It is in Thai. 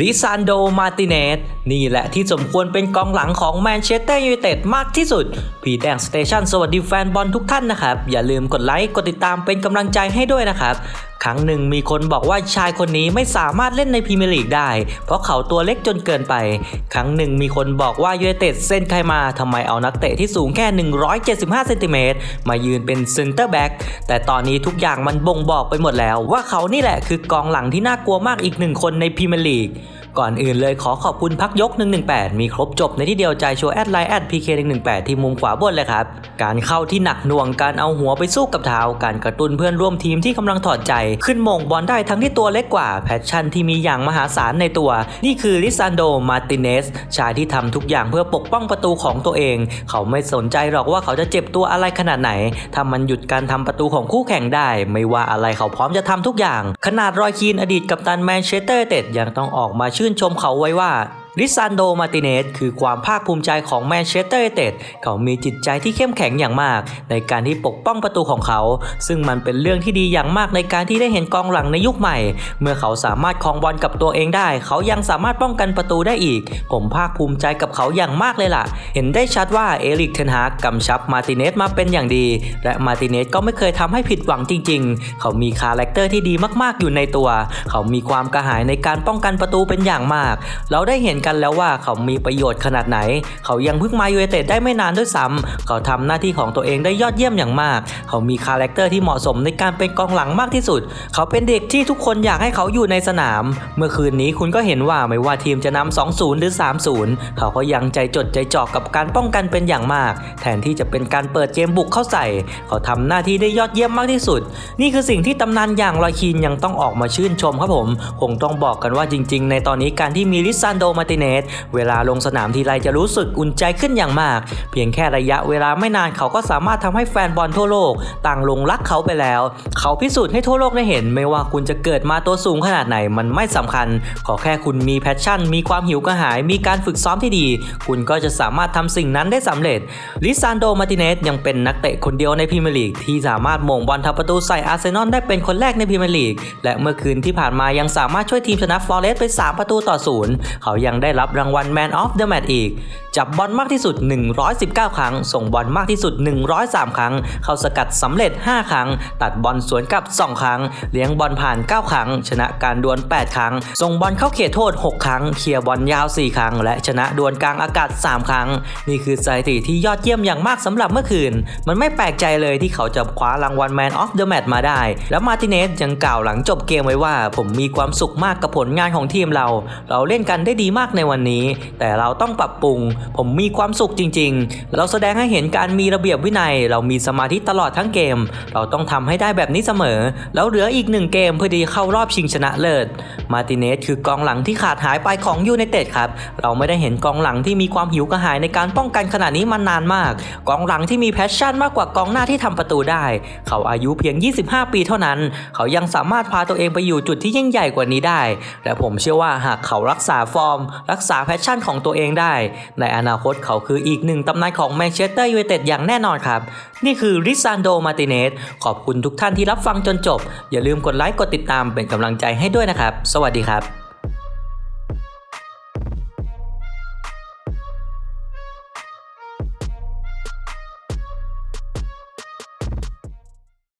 ลิซานโด มาติเนส นี่แหละที่สมควรเป็นกองหลังของแมนเชสเตอร์ยูไนเต็ดมากที่สุด พีแดงสเตชันสวัสดีแฟนบอลทุกท่านนะครับ อย่าลืมกดไลค์ กดติดตามเป็นกำลังใจให้ด้วยนะครับ ครั้งหนึ่งมีคนบอกว่าชายคนนี้ไม่สามารถเล่นในพรีเมียร์ลีกได้ เพราะเขาตัวเล็กจนเกินไป ครั้งหนึ่งมีคนบอกว่ายูเอเต็ดเซ็นใครมาทำไมเอานักเตะที่สูงแค่ 175เซนติเมตรมายืนเป็นเซนเตอร์แบ็กแต่ตอนนี้ทุกอย่างมันบ่งบอกไปหมดแล้ว ว่าเขานี่แหละคือกองหลังที่น่ากลัวมากอีกหนึ่งคนในพรีเมียร์ลีก ก่อนอื่นเลยขอขอบคุณพักยก 118 มีครบจบในที่เดียวใจโชว์แอดไลน์แอดพีเค118 ที่มุมขวาบนเลยครับ การเข้าที่หนักหน่วงการเอาหัวไปสู้กับเท้า การกระตุ้นเพื่อนร่วมทีมที่กำลังถอดใจ ขึ้นมงบอลได้ทั้งที่ตัวเล็กกว่า แพชชั่นที่มีอย่างมหาศาลในตัว นี่คือลิซานโด มาติเนส ชายที่ทำทุกอย่างเพื่อปกป้องประตูของตัวเอง เขาไม่สนใจหรอกว่าเขาจะเจ็บตัวอะไรขนาดไหนถ้ามันหยุดการทำประตูของคู่แข่งได้ ไม่ว่าอะไรเขาพร้อมจะทำทุกอย่าง ขนาดรอยคีนอดีตกัปตันแมนเชสเตอร์เต็ดยังต้องออกมาชื่อื่นชมเขาไว้ว่า ลิซานโด มาติเนส คือความภาคภูมิใจของแมนเชสเตอร์ยูไนเต็ด เขามีจิตใจที่เข้มแข็งอย่างมาก ในการที่ปกป้องประตูของเขา ซึ่งมันเป็นเรื่องที่ดีอย่างมากในการที่ได้เห็นกองหลังในยุคใหม่ เมื่อเขาสามารถครองบอลกับตัวเองได้ เขายังสามารถป้องกันประตูได้อีก ผมภาคภูมิใจกับเขาอย่างมากเลยล่ะ เห็นได้ชัดว่าเอริกเทนฮากกำชับมาติเนสมาเป็นอย่างดี และมาติเนสก็ไม่เคยทำให้ผิดหวังจริง ๆ เขามีคาแรคเตอร์ที่ดีมากๆอยู่ในตัว เขามีความกระหายในการป้องกันประตูเป็นอย่างมาก เราได้เห็นกันแล้วว่าเขามีประโยชน์ขนาดไหน เขายังเพิ่งมายูไนเต็ดได้ไม่นานด้วยซ้ำเขาทำหน้าที่ของตัวเองได้ยอดเยี่ยมอย่างมาก เขามีคาแรคเตอร์ที่เหมาะสมในการเป็นกองหลังมากที่สุด เขาเป็นเด็กที่ทุกคนอยากให้เขาอยู่ในสนาม เมื่อคืนนี้คุณก็เห็นว่าไม่ว่าทีมจะนำ2-0 หรือ 3-0 เขาก็ยังใจจดใจจ่อกับการป้องกันเป็นอย่างมาก แทนที่จะเป็นการเปิดเกมบุกเข้าใส่ เขาทำหน้าที่ได้ยอดเยี่ยมมากที่สุด นี่คือสิ่งที่ตำนานอย่างลอยคีนยังต้องออกมาชื่นชมครับผม คงต้องบอกกันว่าจริง ๆ ในตอนนี้การที่มีลิซานโดมาติเนสเวลาลงสนามทีไรจะรู้สึกอุ่นใจขึ้นอย่างมาก เพียงแค่ระยะเวลาไม่นานเขาก็สามารถทำให้แฟนบอลทั่วโลก ต่างลงรักเขาไปแล้ว เขาพิสูจน์ให้ทั่วโลกได้เห็น ไม่ว่าคุณจะเกิดมาตัวสูงขนาดไหนมันไม่สำคัญ ขอแค่คุณมีแพชชั่น มีความหิวกระหาย มีการฝึกซ้อมที่ดี คุณก็จะสามารถทำสิ่งนั้นได้สำเร็จลิซานโดมาติเนสยังเป็นนักเตะคนเดียวในพรีเมียร์ลีกที่สามารถโมงบอลทำประตูใส่อาร์เซนอลได้เป็นคนแรกในพรีเมียร์ลีกและเมื่อคืนที่ผ่านมายังสามารถช่วยทีมชนะฟอเรสต์ไป 3 ประตูต่อศูนย์เขายังได้รับรางวัล Man of the Match อีก จับบอลมากที่สุด 119 ครั้ง ส่งบอลมากที่สุด 103 ครั้ง เข้าสกัดสำเร็จ 5 ครั้ง ตัดบอลสวนกลับ 2 ครั้ง เลี้ยงบอลผ่าน 9 ครั้ง ชนะการดวล 8 ครั้ง ส่งบอลเข้าเขตโทษ 6 ครั้ง เคลียร์บอลยาว 4 ครั้ง และชนะดวลกลางอากาศ 3 ครั้ง นี่คือสถิติที่ยอดเยี่ยมอย่างมากสำหรับเมื่อคืน มันไม่แปลกใจเลยที่เขาจะคว้ารางวัล Man of the Match มาได้ แล้วมาติเนสยังกล่าวหลังจบเกมไว้ว่า ผมมีความสุขมากกับผลงานของทีมเรา เราเล่นกันได้ดีมากในวันนี้ แต่เราต้องปรับปรุง ผมมีความสุขจริง ๆ เราแสดงให้เห็นการมีระเบียบวินัย เรามีสมาธิตลอดทั้งเกม เราต้องทำให้ได้แบบนี้เสมอ แล้วเหลืออีกหนึ่งเกมเพื่อที่เข้ารอบชิงชนะเลิศ มาร์ติเนสคือกองหลังที่ขาดหายไปของยูไนเต็ดครับ เราไม่ได้เห็นกองหลังที่มีความหิวกระหายในการป้องกันขนาดนี้มานานมาก กองหลังที่มีแพชชั่นมากกว่ากองหน้าที่ทำประตูได้ เขาอายุเพียง 25 ปีเท่านั้น เขายังสามารถพาตัวเองไปอยู่จุดที่ยิ่งใหญ่กว่านี้ได้ และผมเชื่อว่าหากเขารักษาฟอร์มรักษาแพชชั่นของตัวเองได้ ในอนาคตเขาคืออีกหนึ่งตำนานของแมนเชสเตอร์ยูไนเต็ดอย่างแน่นอนครับ นี่คือริซานโดมาติเนสขอบคุณทุกท่านที่รับฟังจนจบ อย่าลืมกดไลค์กดติดตามเป็นกำลังใจให้ด้วยนะครับ สวัสดีครับ